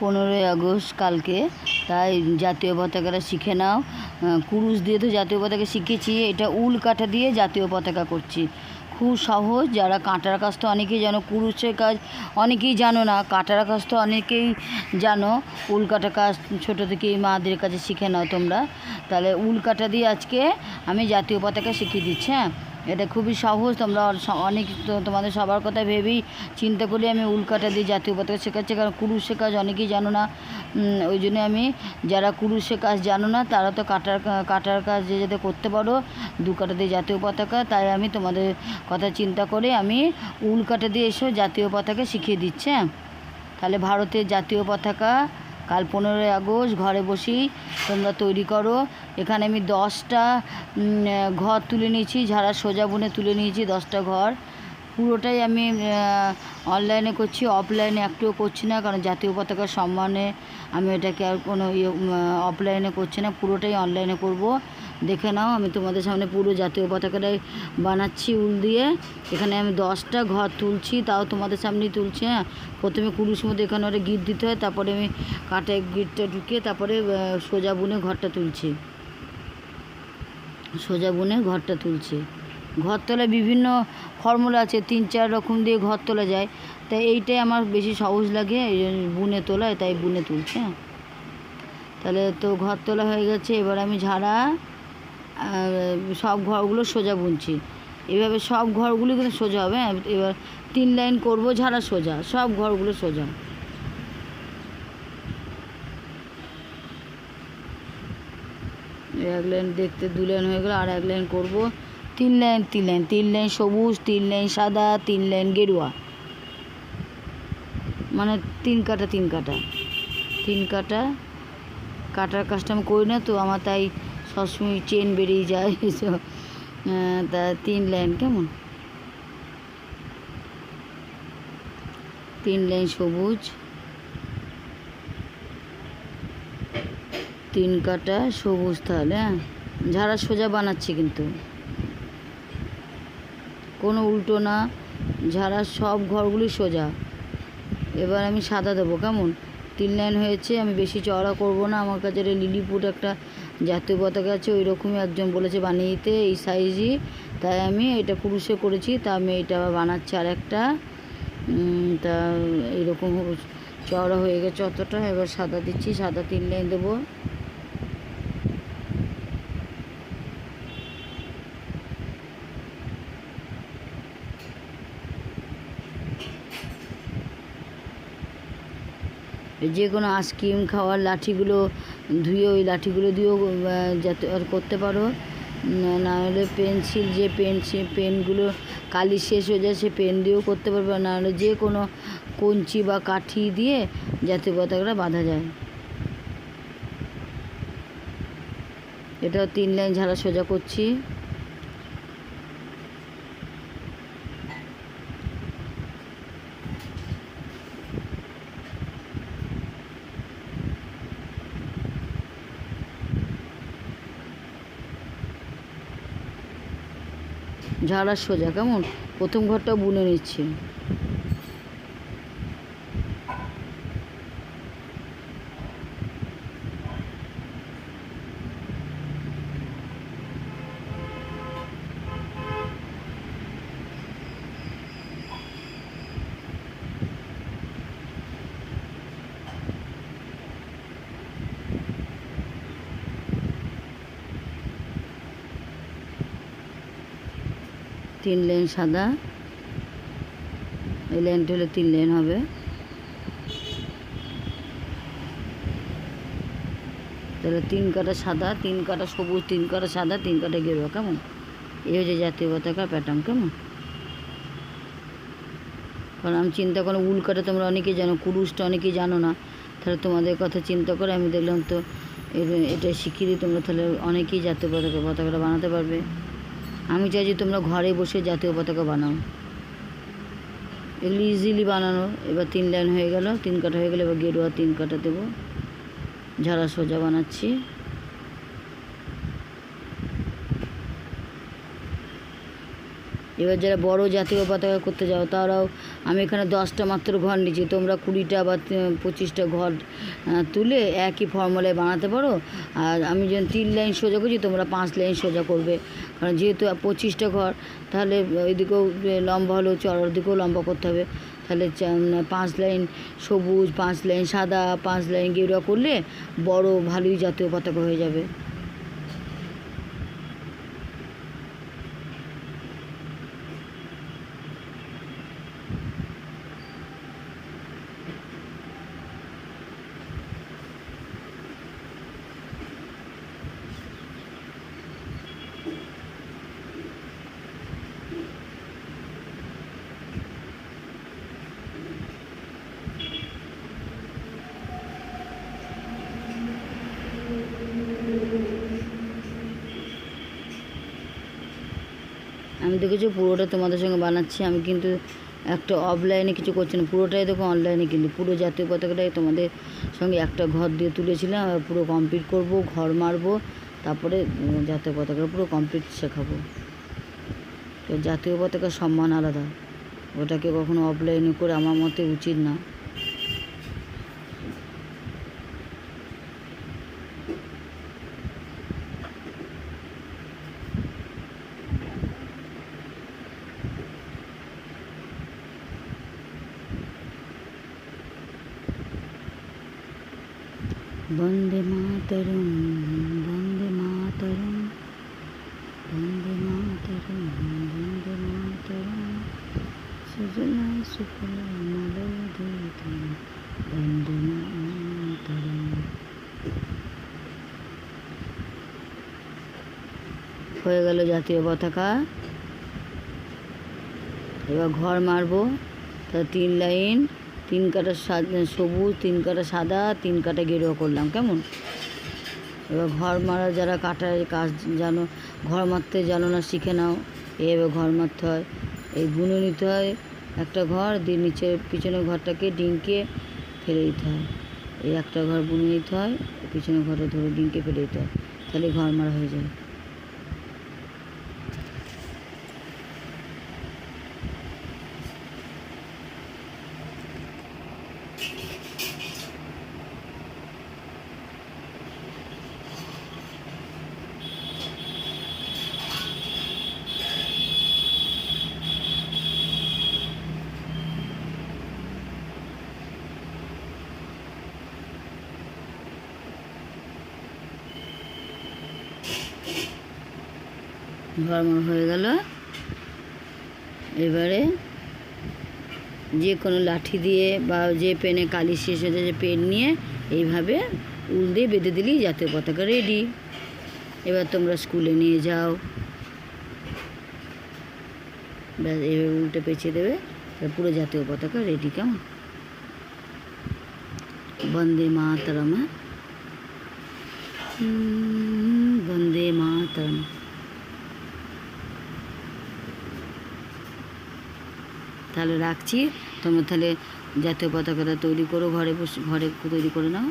পনেরোই আগস্ট কালকে। তাই জাতীয় পতাকাটা শিখে নাও। কুরুশ দিয়ে তো জাতীয় পতাকা শিখেছি। এটা উল কাঠা দিয়ে জাতীয় পতাকা করছি। খুব সহজ। যারা কাঁটার কাজ তো অনেকেই জানো, কুরুশের কাজ অনেকেই জানো না। কাঁটার কাজ তো অনেকেই জানো। উল কাটা কাজ ছোটো থেকেই মাদের কাছে শিখে নাও তোমরা। তাহলে উল কাটা দিয়ে আজকে আমি জাতীয় পতাকা শিখিয়ে দিচ্ছি হ্যাঁ? এটা খুবই সহজ, তোমরা অনেক তোমাদের সবার কথা ভেবেই চিন্তা করে আমি উল্কাটা দিয়ে জাতীয় পতাকা শেখাচ্ছি, কারণ কুরুশের কাজ অনেকেই জানো না ওই জন্য আমি, যারা কুরুশের কাজ জানো না, তারা তো কাটার কাটার কাজ যে যাতে করতে পারো দু কাটা দিয়ে জাতীয় পতাকা, তাই আমি তোমাদের কথা চিন্তা করে আমি উল্কাটা দিয়ে এসেও জাতীয় পতাকা শিখিয়ে দিচ্ছি হ্যাঁ? তাহলে ভারতের জাতীয় পতাকা কাল পনেরোই আগস্ট ঘরে বসি তোমরা তৈরি করো। এখানে আমি দশটা ঘর তুলে নিয়েছি ঝাড়া সোজা বুনে তুলে নিয়েছি দশটা ঘর। পুরোটাই আমি অনলাইনে করছি অফলাইনে একটুও করছি না, কারণ জাতীয় পতাকার সম্মানে আমি এটাকে আর কোনো ইয়ে অফলাইনে করছি না, পুরোটাই অনলাইনে করব। দেখে নাও, আমি তোমাদের সামনে পুরো জাতীয় পতাকাটাই বানাচ্ছি উল দিয়ে। এখানে আমি দশটা ঘর তুলছি, তাও তোমাদের সামনেই তুলছি হ্যাঁ? প্রথমে কুরুশ মধ্যে এখানে ওটা গিট দিতে হয়, তারপরে আমি কাঁটায় গিটটা ঢুকিয়ে তারপরে সোজা বুনে ঘরটা তুলছি। সোজা বুনে ঘরটা তুলছি। ঘর তোলায় বিভিন্ন ফর্মুলা আছে, তিন চার রকম দিয়ে ঘর তোলা যায়। তাই এইটাই আমার বেশি সহজ লাগে, এই বুনে তোলায়, তাই বুনে তুলছি হ্যাঁ? তাহলে তো ঘর তোলা হয়ে গেছে, এবার আমি ঝাড়া সব ঘরগুলো সোজা বুনছি। এভাবে সব ঘরগুলি কিন্তু সোজা হবে হ্যাঁ? এবার তিন লাইন করব, ঝাড়া সোজা, সব ঘরগুলো সোজা। এক লাইন দেখতে দু লাইন হয়ে গেলো, আর এক লাইন করব। তিন লাইন তিন লাইন তিন লাইন সবুজ, তিন লাইন সাদা, তিন লাইন গেরুয়া। মানে তিন কাটা তিন কাটা। তিন কাটা, কাটার কাজটা আমি করি না তো, আমার তাই সবসময় চেন বেরিয়ে যায় এসব তা তিন লাইন কেমন? তিন লাইন সবুজ, তিন কাটা সবুজ তাহলে হ্যাঁ? ঝাড়া সোজা বানাচ্ছি কিন্তু। কোনো উল্টো না, ঝাড়া সব ঘরগুলি সোজা। এবার আমি সাদা দেবো, কেমন? তিন লাইন হয়েছে, আমি বেশি চওড়া করব না, আমার কাছে লিলিপুট একটা জাতীয় পতাকা আছে ওই রকমই একজন বলেছে বানিয়ে দিতে, এই সাইজই তাই আমি এটা পুরুষে করেছি, তা আমি এটা বানাচ্ছি আর একটা তা এরকম চওড়া হয়ে গেছে অতটা, এবার সাদা দিচ্ছি, সাদা তিন লাইন দেবো। যে কোনো আইসক্রিম খাওয়ার লাঠিগুলো ধুয়ে ওই লাঠিগুলো দিয়েও যাতে করতে পারো। না- না হলে পেন্সিল, যে পেন্সিল পেনগুলো কালি শেষ হয়ে যায়, সে পেন দিয়েও করতে পারবে। না হলে যে কোনো কঞ্চি বা কাঠি দিয়ে যাতে পতাকাটা বাঁধা যায়। এটাও তিন লাইন ঝাড়া সোজা করছি। ঝাড়া সোজা কেমন? প্রথম ঘরটা বুনে নিচ্ছি। তিন লেন সাদা। এই লেনটা হলে তিন লেন হবে। তাহলে তিন কাটা সাদা, তিন কাটা সবুজ, তিন কাটা সাদা, তিন কাটা গেরুয়া, কেমন? এই হচ্ছে জাতীয় পতাকা প্যাটার্ন কেমন? কারণ আমি চিন্তা করলাম উল কাটা তোমরা অনেকেই জানো, কুরুশটা অনেকেই জানো না। তাহলে তোমাদের কথা চিন্তা করে আমি দেখলাম তো এটা শিখিয়ে দিই তোমরা, তাহলে অনেকেই জাতীয় পতাকা পতাকাটা বানাতে পারবে। আমি চাই যে তোমরা ঘরে বসে জাতীয় পতাকা বানাও। এগুলি ইজিলি বানানো। এবার তিন লাইন হয়ে গেল, তিন কাটা হয়ে গেলে, এবার গেরুয়া তিন কাটা দেবো। ঝাড়া সোজা বানাচ্ছি। এবার যারা বড় জাতীয় পতাকা করতে যাও, তারাও, আমি এখানে দশটা মাত্র ঘর নিচ্ছি তোমরা কুড়িটা বা পঁচিশটা ঘর তুলে একই ফর্মুলায় বানাতে পারো। আর আমি যখন তিন লাইন সোজা করছি, তোমরা পাঁচ লাইন সোজা করবে। কারণ যেহেতু পঁচিশটা ঘর, তাহলে ওইদিকেও লম্বা হলেও চড়ার দিকেও লম্বা করতে হবে। তাহলে পাঁচ লাইন সবুজ, পাঁচ লাইন সাদা, পাঁচ লাইন গেরুয়া করলে বড় ভালোই জাতীয় পতাকা হয়ে যাবে। আমি দেখেছি পুরোটা তোমাদের সঙ্গে বানাচ্ছি, আমি কিন্তু একটা অফলাইনে কিছু করছি না। পুরোটাই দেখো অনলাইনে কিন্তু, পুরো জাতীয় পতাকাটাই তোমাদের সঙ্গে একটা ঘর দিয়ে তুলেছিলাম আর পুরো কমপ্লিট করব, ঘর মারবো, তারপরে জাতীয় পতাকাটা পুরো কমপ্লিট শেখাবো। তো জাতীয় পতাকার সম্মান আলাদা, ওটাকে কখনো অফলাইনে করে আমার মতে উচিত না। বন্দে মাতরম বন্দে মাতরম বন্দে মাতরম বন্দে মাতরম। সুজলা সুফলা মলয়ধীতম বন্দে মাতরম। হয়ে গেল জাতীয় পতাকা। এবার ঘর মারবো, তা তিন লাইন। তিন কাটা সবুজ, তিন কাটা সাদা, তিন কাটা গেরুয়া করলাম, কেমন? এবার ঘর মারা যারা কাটার কাজ জানো, ঘর মারতে জানো না, শিখে নাও। এভাবে ঘর মারতে হয়। এই বুনে নিতে হয় একটা ঘর, দিয়ে নিচের পিছনের ঘরটাকে ডিঙ্কে ফেলে দিতে হয়। এই একটা ঘর বুনে নিতে হয়, পিছনের ঘরটা ধরে ডিঙ্কে ফেলে দিতে হয়। তাহলে ঘর মারা হয়ে যায় ঘরমর হয়ে গেল। এবারে যে কোনো লাঠি দিয়ে বা যে পেনে কালি শেষ হয়ে যে পেন নিয়ে এইভাবে উল দিয়ে বেঁধে দিলেই জাতীয় পতাকা রেডি এবার তোমরা স্কুলে নিয়ে যাও। ব্যাস, এইভাবে উল্টে পেঁচিয়ে দেবে পুরো জাতীয় পতাকা রেডি কেমন? বন্দে মাতরম। বন্দে মাতরম। তাহলে রাখছি। তোমরা তাহলে জাতীয় পতাকাটা তৈরি করো ঘরে বসে ঘরে তৈরি করে নাও।